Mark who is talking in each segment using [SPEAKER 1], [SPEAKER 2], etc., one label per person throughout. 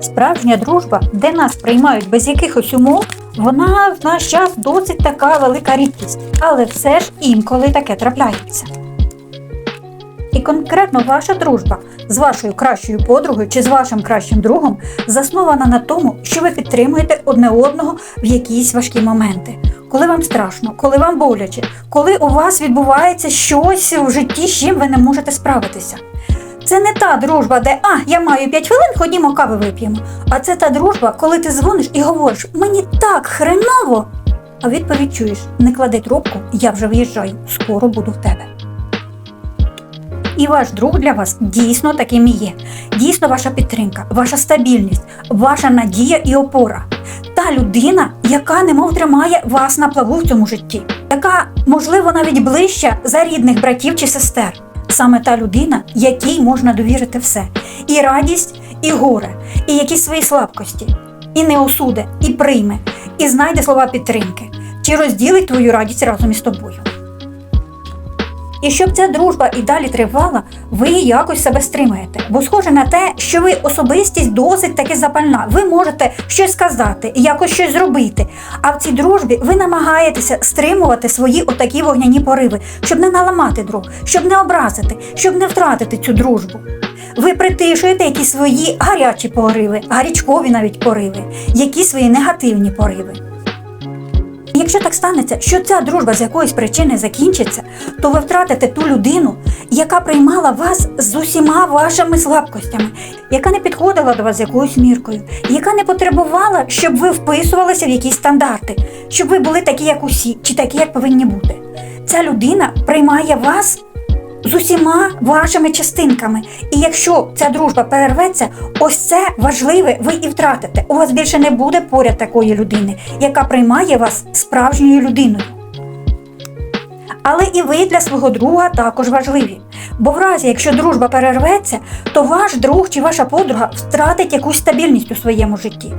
[SPEAKER 1] Справжня дружба, де нас приймають без якихось умов, вона в наш час досить така велика рідкість, але все ж інколи таке трапляється. І конкретно ваша дружба з вашою кращою подругою чи з вашим кращим другом заснована на тому, що ви підтримуєте одне одного в якісь важкі моменти. Коли вам страшно, коли вам боляче, коли у вас відбувається щось в житті, з чим ви не можете справитися. Це не та дружба, де а, я маю 5 хвилин, ходімо кави вип'ємо. А це та дружба, коли ти дзвониш і говориш, мені так хреново. А відповідь чуєш, не клади трубку, я вже виїжджаю, скоро буду в тебе. І ваш друг для вас дійсно таким і є. Дійсно ваша підтримка, ваша стабільність, ваша надія і опора. Та людина, яка немов тримає вас на плаву в цьому житті, яка, можливо, навіть ближча за рідних братів чи сестер. Саме та людина, якій можна довірити все: і радість, і горе, і якісь свої слабкості, і не осуде, і прийме, і знайде слова підтримки, чи розділить твою радість разом із тобою. І щоб ця дружба і далі тривала, ви якось себе стримаєте. Бо схоже на те, що ви особистість досить таки запальна. Ви можете щось сказати, якось щось зробити. А в цій дружбі ви намагаєтеся стримувати свої отакі вогняні пориви, щоб не наламати друг, щоб не образити, щоб не втратити цю дружбу. Ви притишуєте якісь свої гарячі пориви, гарячкові навіть пориви, які свої негативні пориви. Якщо так станеться, що ця дружба з якоїсь причини закінчиться, то ви втратите ту людину, яка приймала вас з усіма вашими слабкостями, яка не підходила до вас з якоюсь міркою, яка не потребувала, щоб ви вписувалися в якісь стандарти, щоб ви були такі, як усі, чи такі, як повинні бути. Ця людина приймає вас з усіма вашими частинками. І якщо ця дружба перерветься, ось це важливе ви і втратите. У вас більше не буде поряд такої людини, яка приймає вас справжньою людиною. Але і ви для свого друга також важливі. Бо в разі, якщо дружба перерветься, то ваш друг чи ваша подруга втратить якусь стабільність у своєму житті.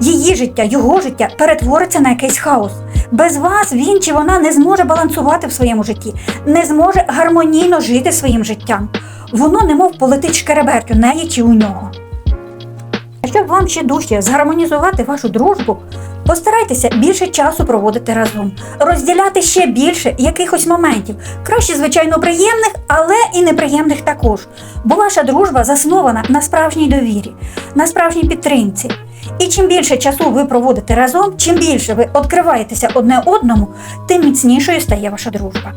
[SPEAKER 1] Її життя, його життя перетвориться на якийсь хаос. Без вас він чи вона не зможе балансувати в своєму житті, не зможе гармонійно жити своїм життям. Воно немов полетить шкереберть у неї чи у нього. Щоб вам ще дужче згармонізувати вашу дружбу, постарайтеся більше часу проводити разом, розділяти ще більше якихось моментів, краще, звичайно, приємних, але і неприємних також. Бо ваша дружба заснована на справжній довірі, на справжній підтримці. І чим більше часу ви проводите разом, чим більше ви відкриваєтеся одне одному, тим міцнішою стає ваша дружба.